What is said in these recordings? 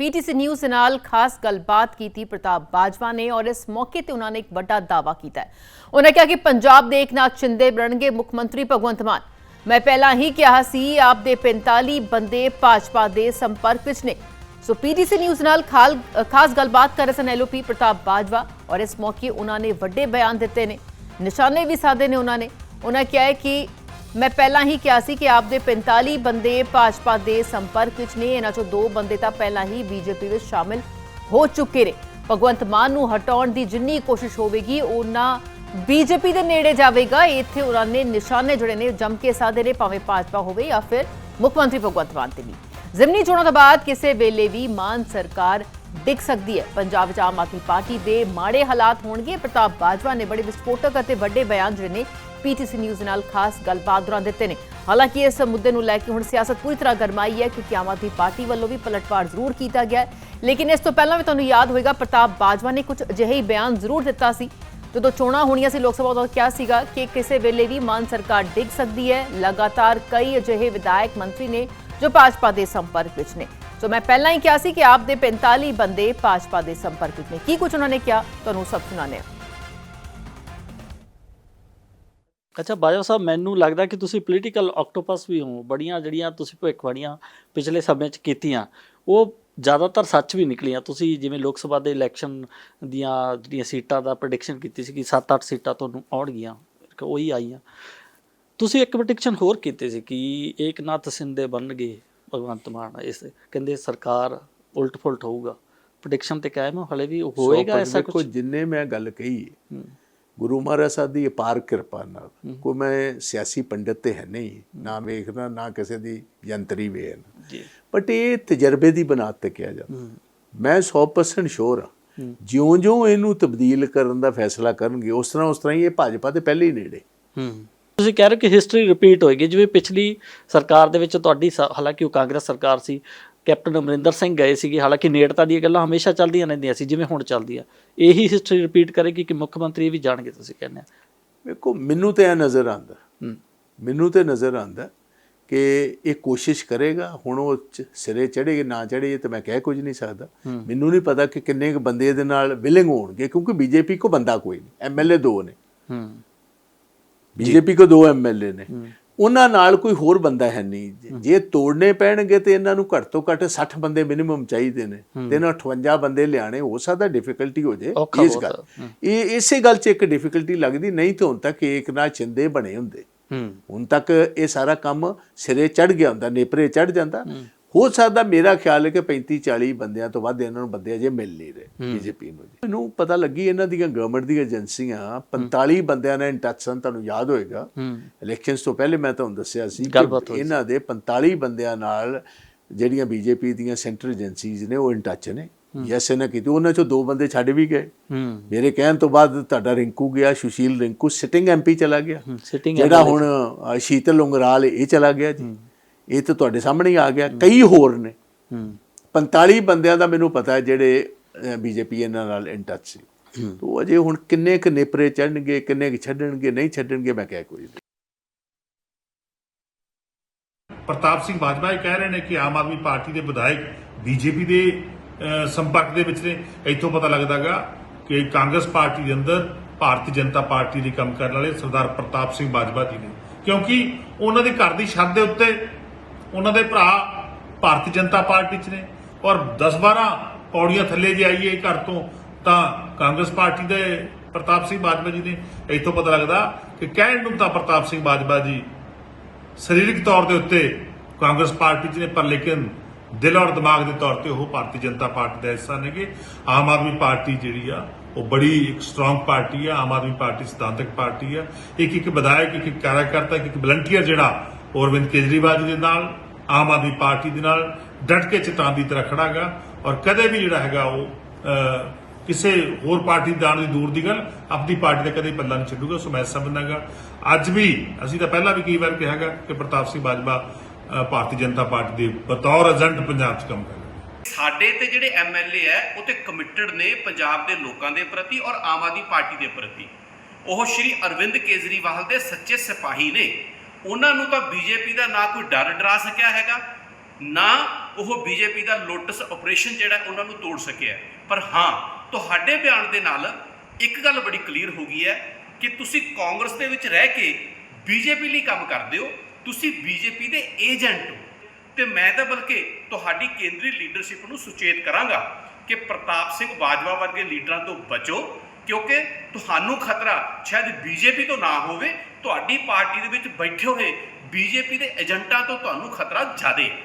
PTC news ਦੇ ਨਾਲ ਖਾਸ ਗੱਲਬਾਤ ਕੀਤੀ ਪ੍ਰਤਾਪ ਬਾਜਵਾ ਨੇ ਔਰ ਇਸ ਮੌਕੇ ਤੇ ਉਹਨਾਂ ਨੇ ਇੱਕ ਵੱਡਾ ਦਾਅਵਾ ਕੀਤਾ ਹੈ ਉਹਨਾਂ ਕਿਹਾ ਕਿ ਪੰਜਾਬ ਦੇ ਇਕਨਾਥ ਸ਼ਿੰਦੇ ਬਣਨਗੇ ਮੁੱਖ ਮੰਤਰੀ ਭਗਵੰਤ ਮਾਨ ਮੈਂ ਪਹਿਲਾਂ ਹੀ ਕਿਹਾ ਸੀ ਆਪ ਦੇ 45 ਬੰਦੇ ਭਾਜਪਾ ਦੇ ਸੰਪਰਕ ਵਿੱਚ ਨੇ ਸੋ ਪੀਟੀਸੀ ਨਿਊਜ਼ ਨਾਲ ਖਾਲ- ਅ, ਖਾਸ ਗੱਲਬਾਤ ਕਰ ਰਹੇ ਸਨ ਐਲਓਪੀ ਪ੍ਰਤਾਪ ਬਾਜਵਾ ਔਰ ਇਸ ਮੌਕੇ ਉਹਨਾਂ ਨੇ ਵੱਡੇ ਬਿਆਨ ਦਿੱਤੇ ਨੇ ਨਿਸ਼ਾਨੇ ਵੀ ਸਾਧੇ ਨੇ ਉਹਨਾਂ ਨੇ ਉਹਨਾਂ ਕਿਹਾ ਹੈ ਕਿ ਮੈਂ ਪਹਿਲਾਂ ਹੀ ਕਿਹਾ ਸੀ ਕਿ ਆਪ ਦੇ 45 ਬੰਦੇ ਭਾਜਪਾ ਦੇ ਸੰਪਰਕ ਵਿੱਚ ਨੇ। ਇਹਨਾਂ ਚੋਂ ਦੋ ਬੰਦੇ ਤਾਂ ਪਹਿਲਾਂ ਹੀ ਬੀਜੇਪੀ ਵਿੱਚ ਸ਼ਾਮਿਲ ਹੋ ਚੁੱਕੇ ਨੇ। ਭਗਵੰਤ ਮਾਨ ਨੂੰ ਹਟਾਉਣ ਦੀ ਜਿੰਨੀ ਕੋਸ਼ਿਸ਼ ਹੋਵੇਗੀ ਉਹਨਾਂ ਬੀਜੇਪੀ ਦੇ ਨੇੜੇ ਜਾਵੇਗਾ। ਇੱਥੇ ਉਹਨਾਂ ਨੇ ਨਿਸ਼ਾਨੇ ਜਿਹੜੇ ਨੇ ਜੰਮ ਕੇ ਸਾਧੇ ਨੇ, ਭਾਵੇਂ ਭਾਜਪਾ ਹੋਵੇ ਜਾਂ ਫਿਰ ਮੁੱਖ ਮੰਤਰੀ ਭਗਵੰਤ ਮਾਨ ਤੇ ਵੀ। ਜ਼ਿਮਨੀ ਚੋਣਾਂ ਤੋਂ ਬਾਅਦ ਕਿਸੇ ਵੇਲੇ ਵੀ ਮਾਨ ਸਰਕਾਰ ਡਿੱਗ ਸਕਦੀ ਹੈ। ਪੰਜਾਬ ਵਿੱਚ ਆਮ ਆਦਮੀ ਪਾਰਟੀ ਦੇ ਮਾੜੇ ਹਾਲਾਤ ਹੋਣਗੇ। ਪ੍ਰਤਾਪ ਬਾਜਵਾ ਨੇ ਬੜੇ ਵਿਸਫੋਟਕ ਅਤੇ ਵੱਡੇ ਬਿਆਨ ਜਿਹੜੇ ਨੇ ਪੀਟੀਸੀ ਨਿਊਜ਼ ਨਾਲ ਖਾਸ ਗੱਲਬਾਤ ਦੌਰਾਨ ਦਿੱਤੇ ਨੇ। ਹਾਲਾਂਕਿ ਇਸ ਮੁੱਦੇ ਨੂੰ ਲੈ ਕੇ ਹੁਣ ਸਿਆਸਤ ਪੂਰੀ ਤਰ੍ਹਾਂ ਗਰਮਾਈ ਹੈ ਕਿਉਂਕਿ ਆਮ ਆਦਮੀ ਪਾਰਟੀ ਵੱਲੋਂ ਵੀ ਪਲਟਵਾਰ ਜ਼ਰੂਰ ਕੀਤਾ ਗਿਆ ਹੈ। ਲੇਕਿਨ ਇਸ ਤੋਂ ਪਹਿਲਾਂ ਵੀ ਤੁਹਾਨੂੰ ਯਾਦ ਹੋਵੇਗਾ ਪ੍ਰਤਾਪ ਬਾਜਵਾ ਨੇ ਕੁਝ ਅਜਿਹੇ ਬਿਆਨ ਜ਼ਰੂਰ ਦਿੱਤਾ ਸੀ। ਜਦੋਂ ਚੋਣਾਂ ਹੋਣੀਆਂ ਸੀ, ਲੋਕ ਸਭਾ ਉਦੋਂ ਕਿਹਾ ਸੀਗਾ ਕਿ ਕਿਸੇ ਵੇਲੇ ਵੀ ਮਾਨ ਸਰਕਾਰ ਡਿੱਗ ਸਕਦੀ ਹੈ। ਲਗਾਤਾਰ ਕਈ ਅਜਿਹੇ ਵਿਧਾਇਕ ਮੰਤਰੀ ਨੇ ਜੋ ਭਾਜਪਾ ਦੇ ਸੰਪਰਕ ਵਿੱਚ ਨੇ। ਸੋ ਮੈਂ ਪਹਿਲਾਂ ਹੀ ਕਿਹਾ ਸੀ ਕਿ ਆਪ ਦੇ 45 ਬੰਦੇ ਭਾਜਪਾ ਦੇ ਸੰਪਰਕ ਵਿੱਚ ਨੇ। ਕੀ ਕੁਝ ਉਹਨਾਂ ਨੇ ਕਿਹਾ, ਤੁਹਾਨੂੰ ਸਭ ਸੁਣਾਉਂਦੇ ਹਾਂ। ਅੱਛਾ ਬਾਜਵਾ ਸਾਹਿਬ ਮੈਨੂੰ ਲੱਗਦਾ ਕਿ ਤੁਸੀਂ ਪੋਲੀਟੀਕਲ ਆਕਟੋਪਸ ਵੀ ਹੋ। ਬੜੀਆਂ ਜਿਹੜੀਆਂ ਤੁਸੀਂ ਭਵਿੱਖਬਾਣੀਆਂ ਪਿਛਲੇ ਸਮੇਂ 'ਚ ਕੀਤੀਆਂ ਉਹ ਜ਼ਿਆਦਾਤਰ ਸੱਚ ਵੀ ਨਿਕਲੀਆਂ। ਤੁਸੀਂ ਜਿਵੇਂ ਲੋਕ ਸਭਾ ਦੇ ਇਲੈਕਸ਼ਨ ਦੀਆਂ ਜਿਹੜੀਆਂ ਸੀਟਾਂ ਦਾ ਪ੍ਰੈਡਿਕਸ਼ਨ ਕੀਤੀ ਸੀ ਕਿ 7-8 ਸੀਟਾਂ ਤੁਹਾਨੂੰ ਆਉਣਗੀਆਂ ਉਹੀ ਆਈਆਂ। ਤੁਸੀਂ ਇੱਕ ਪ੍ਰੈਡਿਕਸ਼ਨ ਹੋਰ ਕੀਤੀ ਸੀ ਕਿ ਏਕਨਾਥ ਸਿੰਧੇ ਬਣਨਗੇ ਭਗਵੰਤ ਮਾਨ। ਇਸ ਕਹਿੰਦੇ ਸਰਕਾਰ ਉਲਟ ਫੁਲਟ ਹੋਊਗਾ। ਪ੍ਰੈਡਿਕਸ਼ਨ ਤੇ ਕਾਇਮ ਹਲੇ ਵੀ ਹੋਏਗਾ ਐਸਾ ਕੁਝ ਜਿੰਨੇ ਮੈਂ ਗੱਲ ਕਹੀ ਗੁਰੂ ਮਹਾਰਾਜ ਸਾਹਿਬ ਦੀ ਅਪਾਰ ਕਿਰਪਾ ਨਾਲ। ਕੋਈ ਮੈਂ ਸਿਆਸੀ ਪੰਡਤ ਤੇ ਹੈ ਨਹੀਂ ਨਾ ਵੇਖਦਾ ਨਾ ਕਿਸੇ ਦੀ ਯੰਤਰੀ ਵੇਨ ਜੀ। ਬਟ ਇਹ ਤਜਰਬੇ ਦੀ ਬੁਨਿਆਦ ਤੇ ਕਿਹਾ ਜਾਂਦਾ। ਮੈਂ 100% ਸ਼ੋਰ ਹਾਂ। ਜਿਉਂ-ਜਿਉਂ ਇਹਨੂੰ ਤਬਦੀਲ ਕਰਨ ਦਾ ਫੈਸਲਾ ਕਰਨਗੇ ਉਸ ਤਰ੍ਹਾਂ ਉਸ ਤਰ੍ਹਾਂ ਹੀ ਇਹ ਭਾਜਪਾ ਤੇ ਪਹਿਲੇ ਹੀ ਨੇੜੇ। ਹੂੰ। ਤੁਸੀਂ ਕਹਿ ਰਹੇ ਕਿ ਹਿਸਟਰੀ ਰਿਪੀਟ ਹੋਏਗੀ। ਜਿਵੇਂ ਪਿਛਲੀ ਸਰਕਾਰ ਦੇ ਵਿੱਚ ਤੁਹਾਡੀ ਹਾਲਾਂਕਿ ਉਹ ਕਾਂਗਰਸ ਸਰਕਾਰ ਸੀ ਕੈਪਟਨ ਅਮਰਿੰਦਰ ਸਿੰਘ ਗਏ ਸੀਗੇ ਹਾਲਾਂਕਿ ਨੇੜਤਾ ਦੀਆਂ ਗੱਲਾਂ ਹਮੇਸ਼ਾ ਚੱਲਦੀਆਂ ਰਹਿੰਦੀਆਂ ਸੀ ਜਿਵੇਂ ਹੁਣ ਚੱਲਦੀ ਆ ਇਹੀ ਹਿਸਟਰੀ ਰਿਪੀਟ ਕਰੇਗੀ ਕਿ ਮੁੱਖ ਮੰਤਰੀ ਇਹ ਵੀ ਜਾਣਗੇ ਤੁਸੀਂ ਕਹਿੰਦੇ ਆ ਵੇਖੋ ਮੈਨੂੰ ਤੇ ਇਹ ਨਜ਼ਰ ਆਂਦਾ ਮੈਨੂੰ ਤੇ ਨਜ਼ਰ ਆਂਦਾ ਕਿ ਇਹ ਕੋਸ਼ਿਸ਼ ਕਰੇਗਾ ਹੁਣ ਉਹ ਸਿਰੇ ਚੜ੍ਹੇਗੀ ਨਾ ਚੜ੍ਹੇ ਤੇ ਮੈਂ ਕਹਿ ਕੁਝ ਨਹੀਂ ਸਕਦਾ। ਮੈਨੂੰ ਨਹੀਂ ਪਤਾ ਕਿ ਕਿੰਨੇ ਕੁ ਬੰਦੇ ਇਹਦੇ ਨਾਲ ਵਿਲਿੰਗ ਹੋਣਗੇ ਕਿਉਂਕਿ ਬੀਜੇਪੀ ਕੋ ਬੰਦਾ ਕੋਈ ਨਹੀਂ ਐਮਐਲਏ ਦੋ ਨੇ। ਹੂੰ। ਬੀਜੇਪੀ ਕੋ ਦੋ ਐਮਐਲਏ ਨੇ। ਉਹਨਾਂ ਨਾਲ ਕੋਈ ਹੋਰ ਬੰਦਾ ਹੈ ਨਹੀਂ। ਜੇ- ਤੋੜਨੇ ਪੈਣਗੇ ਤੇ ਇਹਨਾਂ ਨੂੰ ਘੱਟ ਤੋਂ ਘੱਟ 60 ਬੰਦੇ ਮਿਨੀਮਮ ਚਾਹੀਦੇ ਨੇ। ਤੇ ਇਹਨਾਂ 58 ਬੰਦੇ ਲਿਆਣੇ ਹੋ ਸਕਦਾ ਡਿਫਿਕਲਟੀ ਹੋ ਜੇ ਇਸ ਗੱਲ। ਇਹ ਇਸੇ ਗੱਲ 'ਚ ਇੱਕ ਡਿਫਿਕਲਟੀ ਲੱਗਦੀ ਨਹੀਂ ਤਾਂ ਹੁਣ ਤੱਕ ਇੱਕ ਨਾ ਚਿੰਦੇ ਬਣੇ ਹੁੰਦੇ। ਹੁਣ ਤੱਕ ਇਹ ਸਾਰਾ ਕੰਮ ਸਿਰੇ ਚੜ ਗਿਆ ਹੁੰਦਾ ਨੇਪਰੇ ਚੜ ਜਾਂਦਾ। ਹੋ ਸਕਦਾ ਮੇਰਾ ਖਿਆਲ ਹੈ ਕਿ 35 40 ਬੰਦਿਆਂ ਤੋਂ ਵੱਧ ਇਹਨਾਂ ਨੂੰ ਬੰਦੇ ਅਜੇ ਮਿਲ ਨਹੀਂ ਰਹੇ ਬੀਜੇਪੀ ਨੂੰ ਜੀ। ਮੈਨੂੰ ਪਤਾ ਲੱਗੀ ਇਹਨਾਂ ਦੀਆਂ ਗਵਰਨਮੈਂਟ ਦੀਆਂ ਏਜੰਸੀਆਂ 45 ਬੰਦਿਆਂ ਨਾਲ ਇਨ ਟੱਚ ਸਨ ਤੁਹਾਨੂੰ ਯਾਦ ਹੋਏਗਾ। ਇਲੈਕਸ਼ਨਸ ਤੋਂ ਪਹਿਲੇ ਮੈਂ ਤੁਹਾਨੂੰ ਦੱਸਿਆ ਸੀ ਕਿ ਇਹਨਾਂ ਦੇ 45 ਬੰਦਿਆਂ ਨਾਲ ਜਿਹੜੀਆਂ ਬੀਜੇਪੀ ਦੀਆਂ ਸੈਂਟਰ ਏਜੰਸੀਜ਼ ਨੇ ਉਹ ਇਨ ਟੱਚ ਨੇ। ਯੈਸ ਇਹਨਾਂ ਕੀਤੀ। ਉਹਨਾਂ ਚੋਂ ਦੋ ਬੰਦੇ ਛੱਡ ਵੀ ਗਏ। ਮੇਰੇ ਕਹਿਣ ਤੋਂ ਬਾਅਦ ਤੁਹਾਡਾ ਰਿੰਕੂ ਗਿਆ ਸੁਸ਼ੀਲ ਰਿੰਕੂ ਸਿਟਿੰਗ ਐਮਪੀ ਚਲਾ ਗਿਆ। ਜਿਹੜਾ ਹੁਣ ਸ਼ੀਤਲ ਉਂਗਰਾਲ ਇਹ ਚਲਾ ਗਿਆ ਜੀ। ਇਹ ਤਾਂ ਤੁਹਾਡੇ ਸਾਹਮਣੇ ਹੀ ਆ ਗਿਆ। ਕਈ ਹੋਰ ਨੇ। ਹੂੰ। 45 ਬੰਦਿਆਂ ਦਾ ਮੈਨੂੰ ਪਤਾ ਹੈ ਜਿਹੜੇ ਬੀਜੇਪੀ ਇਹਨਾਂ ਨਾਲ ਇਨ ਟੱਚ ਸੀ। ਤੋ ਅਜੇ ਹੁਣ ਕਿੰਨੇ ਕੁ ਨੇਪਰੇ ਚੜਨਗੇ ਕਿੰਨੇ ਕੁ ਛੱਡਣਗੇ ਨਹੀਂ ਛੱਡਣਗੇ ਮੈਂ ਕਹਿ ਕੋਈ ਨਹੀਂ। ਪ੍ਰਤਾਪ ਸਿੰਘ ਬਾਜਵਾ ਇਹ ਕਹਿ ਰਹੇ ਨੇ ਕਿ ਆਮ ਆਦਮੀ ਪਾਰਟੀ ਦੇ ਵਿਧਾਇਕ ਬੀਜੇਪੀ ਦੇ ਸੰਪਰਕ ਦੇ ਵਿੱਚ ਨੇ। ਇੱਥੋਂ ਪਤਾ ਲੱਗਦਾਗਾ ਕਿ ਕਾਂਗਰਸ ਪਾਰਟੀ ਦੇ ਅੰਦਰ ਭਾਰਤੀ ਜਨਤਾ ਪਾਰਟੀ ਲਈ ਕੰਮ ਕਰਨ ਵਾਲੇ ਸਰਦਾਰ ਪ੍ਰਤਾਪ ਸਿੰਘ ਬਾਜਵਾ ਜੀ ਨੇ। ਕਿਉਂਕਿ ਉਹਨਾਂ ਦੇ ਘਰ ਦੀ ਛੱਤ ਦੇ ਉੱਤੇ ਉਹਨਾਂ ਦੇ ਭਰਾ ਭਾਰਤੀ ਜਨਤਾ ਪਾਰਟੀ 'ਚ ਨੇ। ਔਰ 10-12 ਪੌੜੀਆਂ ਥੱਲੇ ਜੇ ਆਈਏ ਘਰ ਤੋਂ, ਤਾਂ ਕਾਂਗਰਸ ਪਾਰਟੀ ਦੇ ਪ੍ਰਤਾਪ ਸਿੰਘ ਬਾਜਵਾ ਜੀ ਨੇ ਇੱਥੋਂ ਪਤਾ ਲੱਗਦਾ ਕਿ ਕਹਿਣ ਨੂੰ ਤਾਂ ਪ੍ਰਤਾਪ ਸਿੰਘ ਬਾਜਵਾ ਜੀ ਸਰੀਰਕ ਤੌਰ ਦੇ ਉੱਤੇ ਕਾਂਗਰਸ ਪਾਰਟੀ 'ਚ ਨੇ, ਪਰ ਲੇਕਿਨ ਦਿਲ ਔਰ ਦਿਮਾਗ ਦੇ ਤੌਰ ਤੇ ਉਹ ਭਾਰਤੀ ਜਨਤਾ ਪਾਰਟੀ ਦਾ ਹਿੱਸਾ ਨੇਗੇ। ਆਮ ਆਦਮੀ ਪਾਰਟੀ ਜਿਹੜੀ ਆ, ਉਹ ਬੜੀ ਇੱਕ ਸਟਰੋਂਗ ਪਾਰਟੀ ਆ, ਆਮ ਆਦਮੀ ਪਾਰਟੀ ਸਿਧਾਂਤਕ ਪਾਰਟੀ ਆ। ਇੱਕ ਇੱਕ ਵਿਧਾਇਕ ਇੱਕ ਇੱਕ ਕਾਰਜਕਰਤਾ ਇੱਕ ਇੱਕ ਵਲੰਟੀਅਰ ਜਿਹੜਾ ਅਰਵਿੰਦ ਕੇਜਰੀਵਾਲ ਜੀ ਦੇ ਨਾਲ ਆਮ ਆਦਮੀ ਪਾਰਟੀ ਦੇ ਨਾਲ ਡਟ ਕੇ ਚਟਾਨ ਦੀ ਤਰ੍ਹਾਂ ਖੜਾਗਾ ਔਰ ਕਦੇ ਵੀ ਜਿਹੜਾ ਹੈਗਾ ਉਹ ਕਿਸੇ ਹੋਰ ਪਾਰਟੀ ਦਾਣ ਦੀ ਦੂਰ ਦੀ ਗੱਲ ਆਪਣੀ ਪਾਰਟੀ ਦਾ ਕਦੇ ਪੱਲਾ ਨਹੀਂ ਛੱਡੂਗਾ, ਸੋ ਮੈਂ ਸਮਝਦਾਗਾ ਅੱਜ ਵੀ ਅਸੀਂ ਤਾਂ ਪਹਿਲਾਂ ਵੀ ਕਈ ਵਾਰ ਕਿਹਾਗਾ ਕਿ ਪ੍ਰਤਾਪ ਸਿੰਘ ਬਾਜਵਾ ਭਾਰਤੀ ਜਨਤਾ ਪਾਰਟੀ ਦੇ ਬਤੌਰ ਏਜੰਟ ਪੰਜਾਬ 'ਚ ਕੰਮ ਕਰ ਸਾਡੇ ਤੇ ਜਿਹੜੇ ਐਮਐਲਏ ਹੈ, ਉਹ ਤੇ ਕਮਿਟਡ ਨੇ ਪੰਜਾਬ ਦੇ ਲੋਕਾਂ ਦੇ ਪ੍ਰਤੀ ਔਰ ਆਮ ਆਦਮੀ ਪਾਰਟੀ ਦੇ ਪ੍ਰਤੀ। ਉਹ ਸ਼੍ਰੀ ਅਰਵਿੰਦ ਕੇਜਰੀਵਾਲ ਦੇ ਸੱਚੇ ਸਿਪਾਹੀ ਨੇ। ਉਹਨਾਂ ਨੂੰ ਤਾਂ ਬੀਜੇਪੀ ਦਾ ਨਾ ਕੋਈ ਡਰ ਡਰਾ ਸਕਿਆ ਹੈਗਾ, ਨਾ ਉਹ ਬੀਜੇਪੀ ਦਾ ਲੋਟਸ ਆਪਰੇਸ਼ਨ ਜਿਹੜਾ ਉਹਨਾਂ ਨੂੰ ਤੋੜ ਸਕਿਆ ਪਰ ਹਾਂ, ਤੁਹਾਡੇ ਬਿਆਨ ਦੇ ਨਾਲ ਇੱਕ ਗੱਲ ਬੜੀ ਕਲੀਅਰ ਹੋ ਗਈ ਹੈ ਕਿ ਤੁਸੀਂ ਕਾਂਗਰਸ ਦੇ ਵਿੱਚ ਰਹਿ ਕੇ ਬੀਜੇਪੀ ਲਈ ਕੰਮ ਕਰਦੇ ਹੋ, ਤੁਸੀਂ ਬੀਜੇਪੀ ਦੇ ਏਜੰਟ ਹੋ। ਤੇ ਮੈਂ ਤਾਂ ਬਲਕਿ ਤੁਹਾਡੀ ਕੇਂਦਰੀ ਲੀਡਰਸ਼ਿਪ ਨੂੰ ਸੁਚੇਤ ਕਰਾਂਗਾ ਕਿ ਪ੍ਰਤਾਪ ਸਿੰਘ ਬਾਜਵਾ ਵਰਗੇ ਲੀਡਰਾਂ ਤੋਂ ਬਚੋ ਕਿਉਂਕਿ ਤੁਹਾਨੂੰ ਖਤਰਾ ਸ਼ਾਇਦ ਬੀਜੇਪੀ ਤੋਂ ਨਾ ਹੋਵੇ, ਤੁਹਾਡੀ ਪਾਰਟੀ ਦੇ ਵਿੱਚ ਬੈਠੇ ਹੋਏ ਬੀਜੇਪੀ ਦੇ ਏਜੰਟਾਂ ਤੋਂ ਤੁਹਾਨੂੰ ਖਤਰਾ ਜ਼ਿਆਦਾ ਹੈ।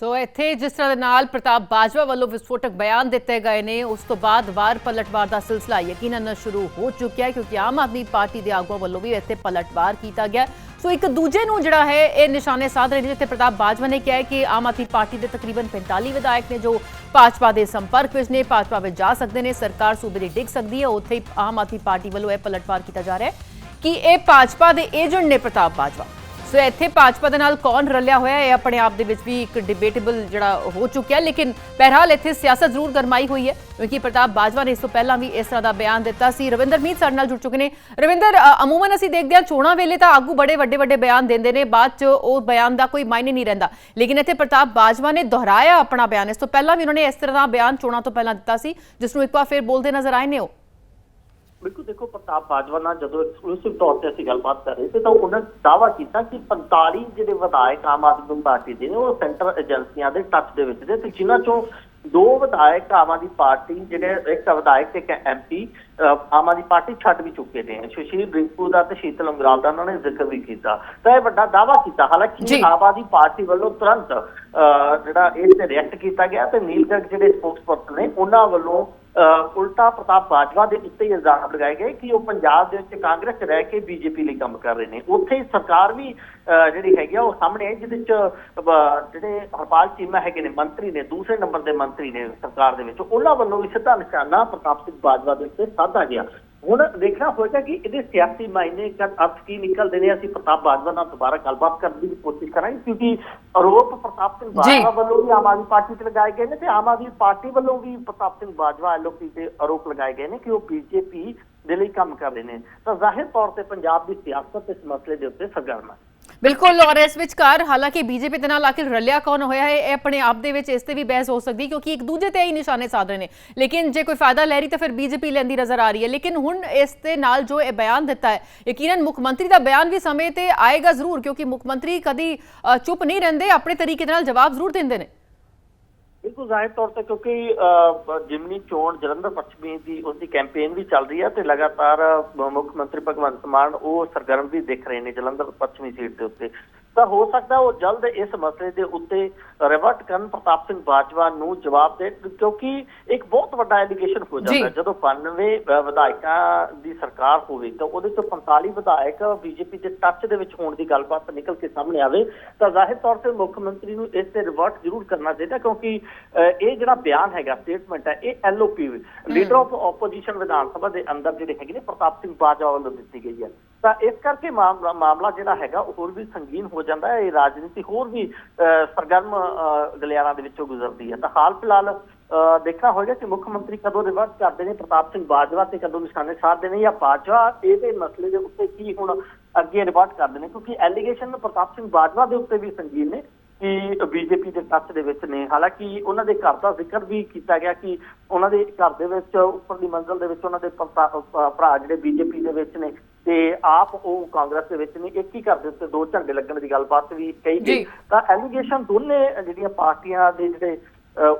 ਸੋ ਇੱਥੇ ਜਿਸ ਤਰ੍ਹਾਂ ਦੇ ਨਾਲ ਪ੍ਰਤਾਪ ਬਾਜਵਾ ਵੱਲੋਂ ਵਿਸਫੋਟਕ ਬਿਆਨ ਦਿੱਤੇ ਗਏ ਨੇ, ਉਸ ਤੋਂ ਬਾਅਦ ਵਾਰ ਪਲਟਵਾਰ ਦਾ ਸਿਲਸਿਲਾ ਯਕੀਨਨ ਸ਼ੁਰੂ ਹੋ ਚੁੱਕਿਆ ਹੈ, ਕਿਉਂਕਿ ਆਮ ਆਦਮੀ ਪਾਰਟੀ ਦੇ ਆਗੂਆਂ ਵੱਲੋਂ ਵੀ ਇੱਥੇ ਪਲਟਵਾਰ ਕੀਤਾ ਗਿਆ ਸੋ ਇੱਕ ਦੂਜੇ ਨੂੰ ਜਿਹੜਾ ਹੈ, ਇਹ ਨਿਸ਼ਾਨੇ ਸਾਧ ਰਹੇ ਨੇ, ਜਿੱਥੇ ਪ੍ਰਤਾਪ ਬਾਜਵਾ ਨੇ ਕਿਹਾ ਕਿ ਆਮ ਆਦਮੀ ਪਾਰਟੀ ਦੇ ਤਕਰੀਬਨ 45 ਵਿਧਾਇਕ ਨੇ ਜੋ ਭਾਜਪਾ ਦੇ ਸੰਪਰਕ ਵਿੱਚ ਨੇ, ਭਾਜਪਾ ਵਿੱਚ ਜਾ ਸਕਦੇ ਨੇ, ਸਰਕਾਰ ਸੂਬੇ ਦੀ ਡਿੱਗ ਸਕਦੀ ਹੈ। ਉੱਥੇ ਆਮ ਆਦਮੀ ਪਾਰਟੀ ਵੱਲੋਂ ਇਹ ਪਲਟਵਾਰ ਕੀਤਾ ਜਾ ਰਿਹਾ ਹੈ ਕਿ ਇਹ ਭਾਜਪਾ ਦੇ ਏਜੰਟ ਨੇ ਪ੍ਰਤਾਪ ਬਾਜਵਾ। ਸੋ ਇੱਥੇ ਭਾਜਪਾ ਦੇ ਨਾਲ ਕੌਣ ਰਲਿਆ ਹੋਇਆ ਇਹ ਆਪਣੇ ਆਪ ਦੇ ਵਿੱਚ ਵੀ ਇੱਕ ਡਿਬੇਟੇਬਲ ਜਿਹੜਾ ਹੋ ਚੁੱਕਿਆ ਲੇਕਿਨ ਬਹਰਹਾਲ ਇੱਥੇ ਸਿਆਸਤ ਜ਼ਰੂਰ ਗਰਮਾਈ ਹੋਈ ਹੈ, ਕਿਉਂਕਿ ਪ੍ਰਤਾਪ ਬਾਜਵਾ ਨੇ ਇਸ ਤੋਂ ਪਹਿਲਾਂ ਵੀ ਇਸ ਤਰ੍ਹਾਂ ਦਾ ਬਿਆਨ ਦਿੱਤਾ ਸੀ। ਰਵਿੰਦਰ ਮੀਤ ਸਾਡੇ ਨਾਲ ਜੁੜ ਚੁੱਕੇ ਨੇ। ਰਵਿੰਦਰ ਅਮੂਮਨ, ਅਸੀਂ ਦੇਖਦੇ ਹਾਂ ਚੋਣਾਂ ਵੇਲੇ ਤਾਂ ਆਗੂ ਬੜੇ ਵੱਡੇ ਵੱਡੇ ਬਿਆਨ ਦਿੰਦੇ ਨੇ, ਬਾਅਦ ਚ ਉਹ ਬਿਆਨ ਦਾ ਕੋਈ ਮਾਇਨੇ ਨਹੀਂ ਰਹਿੰਦਾ। ਲੇਕਿਨ ਇੱਥੇ ਪ੍ਰਤਾਪ ਬਾਜਵਾ ਨੇ ਦੁਹਰਾਇਆ ਆਪਣਾ ਬਿਆਨ। ਇਸ ਤੋਂ ਪਹਿਲਾਂ ਵੀ ਉਹਨਾਂ ਨੇ ਇਸ ਤਰ੍ਹਾਂ ਦਾ ਬਿਆਨ ਚੋਣਾਂ ਤੋਂ ਪਹਿਲਾਂ ਦਿੱਤਾ ਸੀ, ਜਿਸ ਨੂੰ ਇੱਕ ਵਾਰ ਫਿਰ ਬੋਲਦੇ ਨਜ਼ਰ ਆਏ ਨੇ ਉਹ। ਬਿਲਕੁਲ ਦੇਖੋ ਪ੍ਰਤਾਪ ਬਾਜਵਾ ਨਾਲ ਜਦੋਂ ਐਕਸਕਲੂਸਿਵ ਤੌਰ ਤੇ ਅਸੀਂ ਗੱਲਬਾਤ ਕਰ ਰਹੇ ਸੀ ਤਾਂ ਉਹਨਾਂ ਦਾਵਾ ਕੀਤਾ ਕਿ 45 ਜਿਹੜੇ ਵਿਧਾਇਕ ਆਮ ਆਦਮੀ ਪਾਰਟੀ ਦੇ ਨੇ ਉਹ ਸੈਂਟਰ ਏਜੰਸੀਆਂ ਦੇ ਟੱਚ ਦੇ ਵਿੱਚ ਨੇ ਤੇ ਜਿਨ੍ਹਾਂ ਚੋਂ ਦੋ ਵਿਧਾਇਕ ਆਮ ਆਦਮੀ ਪਾਰਟੀ ਜਿਹੜੇ ਇੱਕ ਵਿਧਾਇਕ ਤੇ ਇੱਕ ਐਮਪੀ ਆਮ ਆਦਮੀ ਪਾਰਟੀ ਛੱਡ ਵੀ ਚੁੱਕੇ ਨੇ। ਸੁਸ਼ੀਲ ਰਿੰਕੂ ਦਾ ਤੇ ਸ਼ੀਤਲ ਅੰਗਰਾਲ ਦਾ ਉਹਨਾਂ ਨੇ ਜ਼ਿਕਰ ਵੀ ਕੀਤਾ। ਤਾਂ ਇਹ ਵੱਡਾ ਦਾਵਾ ਕੀਤਾ। ਹਾਲਾਂਕਿ ਆਮ ਆਦਮੀ ਪਾਰਟੀ ਵੱਲੋਂ ਤੁਰੰਤ ਜਿਹੜਾ ਇਸ ਤੇ ਰਿਐਕਟ ਕੀਤਾ ਗਿਆ ਤੇ ਨੀਲ ਗਰਗ ਜਿਹੜੇ ਸਪੋਕਸਪਰਸਨ ਨੇ ਉਹਨਾਂ ਵੱਲੋਂ ਉਲਟਾ ਪ੍ਰਤਾਪ ਬਾਜਵਾ ਦੇ ਉੱਤੇ ਇਲਜ਼ਾਮ ਲਗਾਏ ਗਏ ਕਿ ਉਹ ਪੰਜਾਬ ਦੇ ਵਿੱਚ ਕਾਂਗਰਸ 'ਚ ਰਹਿ ਕੇ ਬੀਜੇਪੀ ਲਈ ਕੰਮ ਕਰ ਰਹੇ ਨੇ। ਉੱਥੇ ਸਰਕਾਰ ਵੀ ਅਹ, ਜਿਹੜੀ ਹੈਗੀ ਆ ਉਹ ਸਾਹਮਣੇ ਹੈ ਜਿਹਦੇ 'ਚ ਜਿਹੜੇ ਹਰਪਾਲ ਚੀਮਾ ਹੈਗੇ ਨੇ ਮੰਤਰੀ ਨੇ ਦੂਸਰੇ ਨੰਬਰ ਦੇ ਮੰਤਰੀ ਨੇ ਸਰਕਾਰ ਦੇ ਵਿੱਚ ਉਹਨਾਂ ਵੱਲੋਂ ਵੀ ਸਿੱਧਾ ਨਿਸ਼ਾਨਾ ਪ੍ਰਤਾਪ ਸਿੰਘ ਬਾਜਵਾ ਦੇ ਉੱਤੇ ਸਾਧਾ ਗਿਆ। ਹੁਣ ਦੇਖਣਾ ਹੋਏਗਾ ਕਿ ਇਹਦੇ ਸਿਆਸੀ ਮਾਇਨੇ ਕਦ ਅਰਥ ਕੀ ਨਿਕਲਦੇ ਨੇ ਅਸੀਂ ਪ੍ਰਤਾਪ ਬਾਜਵਾ ਨਾਲ ਦੁਬਾਰਾ ਗੱਲਬਾਤ ਕਰਨ ਦੀ ਕੋਸ਼ਿਸ਼ ਕਰਾਂਗੇ ਕਿਉਂਕਿ ਆਰੋਪ ਪ੍ਰਤਾਪ ਸਿੰਘ ਬਾਜਵਾ ਵੱਲੋਂ ਵੀ ਆਮ ਆਦਮੀ ਪਾਰਟੀ ਤੇ ਲਗਾਏ ਗਏ ਨੇ ਤੇ ਆਮ ਆਦਮੀ ਪਾਰਟੀ ਵੱਲੋਂ ਵੀ ਪ੍ਰਤਾਪ ਸਿੰਘ ਬਾਜਵਾ ਐਲਓਪੀ ਤੇ ਆਰੋਪ ਲਗਾਏ ਗਏ ਨੇ ਕਿ ਉਹ ਬੀਜੇਪੀ ਦੇ ਲਈ ਕੰਮ ਕਰ ਰਹੇ ਨੇ। ਤਾਂ ਜ਼ਾਹਿਰ ਤੌਰ ਤੇ ਪੰਜਾਬ ਦੀ ਸਿਆਸਤ ਇਸ ਮਸਲੇ ਦੇ ਉੱਤੇ ਸਰਗਰਮ ਹੈ। ਬਿਲਕੁਲ ਔਰ ਇਸ ਵਿਚਕਾਰ ਹਾਲਾਂਕਿ ਬੀਜੇਪੀ ਦੇ ਨਾਲ ਆਖਿਰ ਰਲਿਆ ਕੌਣ ਹੋਇਆ ਹੈ, ਇਹ ਆਪਣੇ ਆਪ ਦੇ ਵਿੱਚ ਇਸ ਤੇ ਵੀ ਬਹਿਸ ਹੋ ਸਕਦੀ ਕਿਉਂਕਿ ਇੱਕ ਦੂਜੇ ਤੇ ਹੀ ਨਿਸ਼ਾਨੇ ਸਾਧ ਰਹੇ ਨੇ। ਲੇਕਿਨ ਜੇ ਕੋਈ ਫਾਇਦਾ ਲੈ ਰਹੀ ਤਾਂ ਫਿਰ ਬੀਜੇਪੀ ਲੈਂਦੀ ਨਜ਼ਰ ਆ ਰਹੀ ਹੈ। ਲੇਕਿਨ ਹੁਣ ਇਸ ਦੇ ਨਾਲ ਜੋ ਇਹ ਬਿਆਨ ਦਿੱਤਾ ਹੈ, ਯਕੀਨਨ ਮੁੱਖ ਮੰਤਰੀ ਦਾ ਬਿਆਨ ਵੀ ਸਮੇਂ ਤੇ ਆਏਗਾ ਜ਼ਰੂਰ ਕਿਉਂਕਿ ਮੁੱਖ ਮੰਤਰੀ ਕਦੀ ਚੁੱਪ ਨਹੀਂ ਰਹਿੰਦੇ, ਆਪਣੇ ਤਰੀਕੇ ਨਾਲ ਜਵਾਬ ਜ਼ਰੂਰ ਦਿੰਦੇ ਨੇ। ਬਿਲਕੁਲ ਜ਼ਾਹਿਰ ਤੌਰ ਤੇ ਕਿਉਂਕਿ ਅਹ, ਜਿਮਨੀ ਚੋਣ ਜਲੰਧਰ ਪੱਛਮੀ ਦੀ ਉਸ ਦੀ ਕੈਂਪੇਨ ਵੀ ਚੱਲ ਰਹੀ ਹੈ ਤੇ ਲਗਾਤਾਰ ਮੁੱਖ ਮੰਤਰੀ ਭਗਵੰਤ ਮਾਨ ਉਹ ਸਰਗਰਮ ਵੀ ਦਿਖ ਰਹੇ ਨੇ ਜਲੰਧਰ ਪੱਛਮੀ ਸੀਟ ਦੇ ਉੱਤੇ। ਤਾਂ ਹੋ ਸਕਦਾ ਉਹ ਜਲਦ ਇਸ ਮਸਲੇ ਦੇ ਉੱਤੇ ਰਿਵਰਟ ਕਰਨ ਪ੍ਰਤਾਪ ਸਿੰਘ ਬਾਜਵਾ ਨੂੰ ਜਵਾਬ ਦੇ ਕਿਉਂਕਿ ਇੱਕ ਬਹੁਤ ਵੱਡਾ ਐਲੀਗੇਸ਼ਨ ਹੋ ਜਾਂਦਾ। ਜਦੋਂ 92 ਅਹ, ਵਿਧਾਇਕਾਂ ਦੀ ਸਰਕਾਰ ਹੋਵੇ ਤਾਂ ਉਹਦੇ ਚੋਂ 45 ਵਿਧਾਇਕ ਬੀਜੇਪੀ ਦੇ ਟੱਚ ਦੇ ਵਿੱਚ ਹੋਣ ਦੀ ਗੱਲਬਾਤ ਨਿਕਲ ਕੇ ਸਾਹਮਣੇ ਆਵੇ ਤਾਂ ਜ਼ਾਹਿਰ ਤੌਰ ਤੇ ਮੁੱਖ ਮੰਤਰੀ ਨੂੰ ਇਸ ਤੇ ਰਿਵਰਟ ਜ਼ਰੂਰ ਕਰਨਾ ਚਾਹੀਦਾ ਕਿਉਂਕਿ ਇਹ ਜਿਹੜਾ ਬਿਆਨ ਹੈਗਾ ਸਟੇਟਮੈਂਟ ਹੈ ਇਹ LOP leader of opposition Vidhan Sabha ਦੇ ਅੰਦਰ ਜਿਹੜੇ ਹੈਗੇ ਨੇ ਪ੍ਰਤਾਪ ਸਿੰਘ ਬਾਜਵਾ ਵੱਲੋਂ ਦਿੱਤੀ ਗਈ ਹੈ। ਤਾਂ ਇਸ ਕਰਕੇ ਮਾਮਲਾ ਮਾਮਲਾ ਜਿਹੜਾ ਹੈਗਾ ਉਹ ਹੋਰ ਵੀ ਸੰਗੀਨ ਹੋ ਜਾਂਦਾ ਹੈ। ਇਹ ਰਾਜਨੀਤੀ ਹੋਰ ਵੀ ਅਹ, ਸਰਗਰਮ ਅਹ, ਗਲਿਆਰਾਂ ਦੇ ਵਿੱਚੋਂ ਗੁਜ਼ਰਦੀ ਹੈ। ਤਾਂ ਹਾਲ ਫਿਲਹਾਲ ਅਹ, ਦੇਖਣਾ ਹੋਏਗਾ ਕਿ ਮੁੱਖ ਮੰਤਰੀ ਕਦੋਂ ਰਿਵਰਟ ਕਰਦੇ ਨੇ। ਪ੍ਰਤਾਪ ਸਿੰਘ ਬਾਜਵਾ ਤੇ ਕਦੋਂ ਨਿਸ਼ਾਨੇ ਸਾਧਦੇ ਨੇ ਜਾਂ ਬਾਜਵਾ ਇਹਦੇ ਮਸਲੇ ਦੇ ਉੱਤੇ ਕੀ ਹੁਣ ਅੱਗੇ ਰਿਵਰਟ ਕਰਦੇ ਨੇ? ਕਿਉਂਕਿ ਐਲੀਗੇਸ਼ਨ ਪ੍ਰਤਾਪ ਸਿੰਘ ਬਾਜਵਾ ਦੇ ਉੱਤੇ ਵੀ ਸੰਗੀਨ ਨੇ ਕਿ ਬੀਜੇਪੀ ਦੇ ਟੱਚ ਦੇ ਵਿੱਚ ਨੇ। ਹਾਲਾਂਕਿ ਉਹਨਾਂ ਦੇ ਘਰ ਦਾ ਜ਼ਿਕਰ ਵੀ ਕੀਤਾ ਗਿਆ ਕਿ ਉਹਨਾਂ ਦੇ ਘਰ ਦੇ ਵਿੱਚ ਉੱਪਰਲੀ ਮੰਜ਼ਲ ਦੇ ਵਿੱਚ ਉਹਨਾਂ ਦੇ ਭਰਾ ਜਿਹੜੇ ਬੀਜੇਪੀ ਦੇ ਵਿੱਚ ਨੇ ਤੇ ਆਪ ਉਹ ਕਾਂਗਰਸ ਦੇ ਵਿੱਚ ਨੇ ਇੱਕ ਹੀ ਘਰ ਦੇ ਉੱਤੇ ਦੋ ਝੰਡੇ ਲੱਗਣ ਦੀ ਗੱਲਬਾਤ ਵੀ ਕਹੀ। ਗਈ ਤਾਂ ਐਲੀਗੇਸ਼ਨ ਦੋਨੇ ਜਿਹੜੀਆਂ ਪਾਰਟੀਆਂ ਦੇ ਜਿਹੜੇ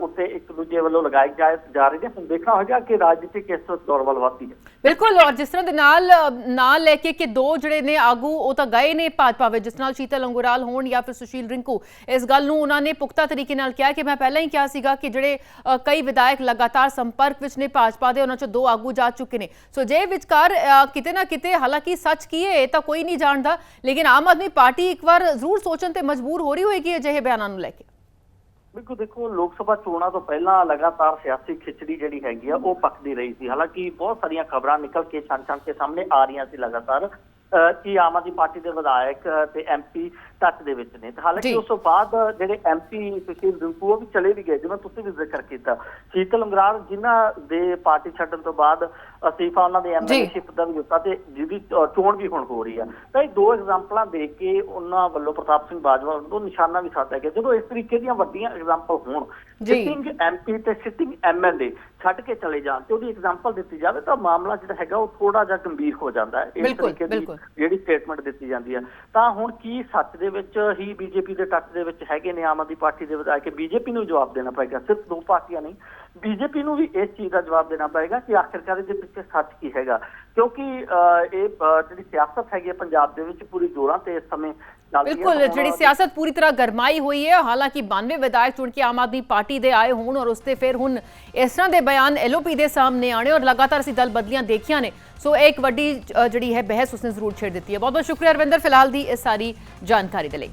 ਉੱਤੇ ਇੱਕ ਦੂਜੇ ਵੱਲੋਂ ਲਗਾਏ ਜਾ ਜਾ ਰਹੇ ਨੇ ਹੁਣ ਦੇਖਣਾ ਹੋਏਗਾ ਕਿ ਰਾਜਨੀਤੀ ਕਿਸ ਦੌਰ ਵੱਲ ਵਧਦੀ ਹੈ। ਬਿਲਕੁਲ ਔਰ ਜਿਸ ਤਰ੍ਹਾਂ ਦੇ ਨਾਲ ਅ, ਲੈ ਕੇ ਕਿ ਦੋ ਜਿਹੜੇ ਨੇ ਆਗੂ ਉਹ ਤਾਂ ਗਏ ਨੇ ਭਾਜਪਾ ਵਿੱਚ ਜਿਸ ਨਾਲ ਸ਼ੀਤਲ ਅੰਗੁਰਾਲ ਹੋਣ ਜਾਂ ਫਿਰ ਸੁਸ਼ੀਲ ਰਿੰਕੂ। ਇਸ ਗੱਲ ਨੂੰ ਉਹਨਾਂ ਨੇ ਪੁਖਤਾ ਤਰੀਕੇ ਨਾਲ ਕਿਹਾ ਕਿ ਮੈਂ ਪਹਿਲਾਂ ਹੀ ਕਿਹਾ ਸੀਗਾ ਕਿ ਜਿਹੜੇ ਕਈ ਵਿਧਾਇਕ ਲਗਾਤਾਰ ਸੰਪਰਕ ਵਿੱਚ ਨੇ ਭਾਜਪਾ ਦੇ ਉਹਨਾਂ ਚੋਂ ਦੋ ਆਗੂ ਜਾ ਚੁੱਕੇ ਨੇ। ਸੋ ਜੇ ਵਿਚਕਾਰ ਕਿਤੇ ਨਾ ਕਿਤੇ ਹਾਲਾਂਕਿ ਸੱਚ ਕੀ ਹੈ ਇਹ ਤਾਂ ਕੋਈ ਨਹੀਂ ਜਾਣਦਾ। ਲੇਕਿਨ ਆਮ ਆਦਮੀ ਪਾਰਟੀ ਇੱਕ ਵਾਰ ਜ਼ਰੂਰ ਸੋਚਣ ਤੇ ਮਜਬੂਰ ਹੋ ਰਹੀ ਹੋਏਗੀ ਅਜਿਹੇ ਬਿਆਨਾਂ ਨੂੰ ਲੈ ਕੇ। ਬਿਲਕੁਲ ਦੇਖੋ ਲੋਕ ਸਭਾ ਚੋਣਾਂ ਤੋਂ ਪਹਿਲਾਂ ਲਗਾਤਾਰ ਸਿਆਸੀ ਖਿਚੜੀ ਜਿਹੜੀ ਹੈਗੀ ਆ ਉਹ ਪੱਕਦੀ ਰਹੀ ਸੀ। ਹਾਲਾਂਕਿ ਬਹੁਤ ਸਾਰੀਆਂ ਖਬਰਾਂ ਨਿਕਲ ਕੇ ਛਣ ਕੇ ਸਾਹਮਣੇ ਆ ਰਹੀਆਂ ਸੀ ਲਗਾਤਾਰ ਕਿ ਆਮ ਆਦਮੀ ਪਾਰਟੀ ਦੇ ਵਿਧਾਇਕ ਤੇ ਐਮਪੀ ਟੱਚ ਦੇ ਵਿੱਚ ਨੇ। ਤੇ ਹਾਲਾਂਕਿ। ਉਸ ਤੋਂ ਬਾਅਦ ਜਿਹੜੇ ਐਮਪੀ ਸੁਸ਼ੀਲ ਰਿੰਕੂ ਉਹ ਵੀ ਚਲੇ ਵੀ ਗਏ ਜਿਵੇਂ ਤੁਸੀਂ ਵੀ ਜ਼ਿਕਰ ਕੀਤਾ। ਸ਼ੀਤਲ ਅੰਗਰਾਲ ਜਿਨ੍ਹਾਂ ਦੇ ਪਾਰਟੀ ਛੱਡਣ ਤੋਂ ਬਾਅਦ ਅਸਤੀਫਾ ਉਹਨਾਂ ਦੇ ਐਮਐਲਏਸ਼ਿਪ ਦਾ ਵੀ ਦਿੱਤਾ ਤੇ ਜਿਹਦੀ ਚੋਣ ਵੀ ਹੁਣ ਹੋ ਰਹੀ ਆ। ਤਾਂ ਇਹ ਦੋ ਐਗਜ਼ਾਮਪਲਾਂ ਦੇ ਕੇ ਉਹਨਾਂ ਵੱਲੋਂ ਪ੍ਰਤਾਪ ਸਿੰਘ ਬਾਜਵਾ ਵੱਲੋਂ ਨਿਸ਼ਾਨਾ ਵੀ ਸਾਧਿਆ ਗਿਆ ਜਦੋਂ ਇਸ ਤਰੀਕੇ ਦੀਆਂ ਵੱਡੀਆਂ ਐਗਜ਼ਾਮਪਲ ਹੋਣ। ਸਿਟਿੰਗ ਐਮਪੀ ਤੇ ਸਿਟਿੰਗ ਐਮਐਲਏ ਛੱਡ ਕੇ ਚਲੇ ਜਾਣ ਤੇ ਉਹਦੀ ਐਗਜ਼ਾਮਪਲ ਦਿੱਤੀ ਜਾਵੇ ਤਾਂ ਮਾਮਲਾ ਜਿਹੜਾ ਹੈਗਾ ਉਹ ਥੋੜਾ ਜਿਹਾ ਗੰਭੀਰ ਹੋ ਜਾਂਦਾ ਹੈ। ਇਸ ਤਰੀਕੇ ਦੀ। ਜਿਹੜੀ ਸਟੇਟਮੈਂਟ ਦਿੱਤੀ ਜਾਂਦੀ ਆ। ਤਾਂ ਹੁਣ ਕੀ ਸੱਚ ਦੇ ਵਿੱਚ ਹੀ ਬੀਜੇਪੀ ਦੇ ਟੱਚ ਦੇ ਵਿੱਚ ਹੈਗੇ ਨੇ ਆਮ ਆਦਮੀ ਪਾਰਟੀ ਦੇ ਵਿਧਾਇਕ ਬੀਜੇਪੀ ਨੂੰ ਜਵਾਬ ਦੇਣਾ ਪਏਗਾ। ਸਿਰਫ ਦੋ ਪਾਰਟੀਆਂ ਨਹੀਂ ਬੀਜੇਪੀ ਨੂੰ ਵੀ ਇਸ ਚੀਜ਼ ਦਾ ਜਵਾਬ ਦੇਣਾ ਪਏਗਾ ਕਿ ਆਖਿਰਕਾਰ ਇਹਦੇ ਪਿੱਛੇ ਸੱਚ ਕੀ ਹੈਗਾ। ਕਿਉਂਕਿ ਇਹ ਜਿਹੜੀ ਸਿਆਸਤ ਹੈਗੀ ਪੰਜਾਬ ਦੇ ਵਿੱਚ ਪੂਰੀ ਜ਼ੋਰਾਂ ਤੇ ਇਸ ਸਮੇਂ ਬਿਲਕੁਲ ਜਿਹੜੀ ਸਿਆਸਤ ਪੂਰੀ ਤਰ੍ਹਾਂ ਗਰਮਾਈ ਹੋਈ ਹੈ ਹਾਲਾਂਕਿ 92 ਵਿਧਾਇਕ ਚੁਣ ਕੇ ਆਮ ਆਦਮੀ ਪਾਰਟੀ ਦੇ ਆਏ ਹੋਣ ਔਰ ਉਸ ਤੇ ਫਿਰ ਹੁਣ ਇਸ ਤਰ੍ਹਾਂ ਦੇ ਬਿਆਨ ਐਲਓਪੀ ਦੇ ਸਾਹਮਣੇ ਆਣੇ ਔਰ ਲਗਾਤਾਰ ਅਸੀਂ ਦਲ ਬਦਲੀਆਂ ਦੇਖੀਆਂ ਨੇ। ਸੋ ਇਹ ਇੱਕ ਵੱਡੀ ਜਿਹੜੀ ਹੈ ਬਹਿਸ ਉਸਨੇ ਜ਼ਰੂਰ ਛੇੜ ਦਿੱਤੀ ਹੈ। ਬਹੁਤ ਬਹੁਤ ਸ਼ੁਕਰੀਆ ਰਵਿੰਦਰ ਫਿਲਹਾਲ ਦੀ ਇਸ ਸਾਰੀ ਜਾਣਕਾਰੀ ਦੇ ਲਈ।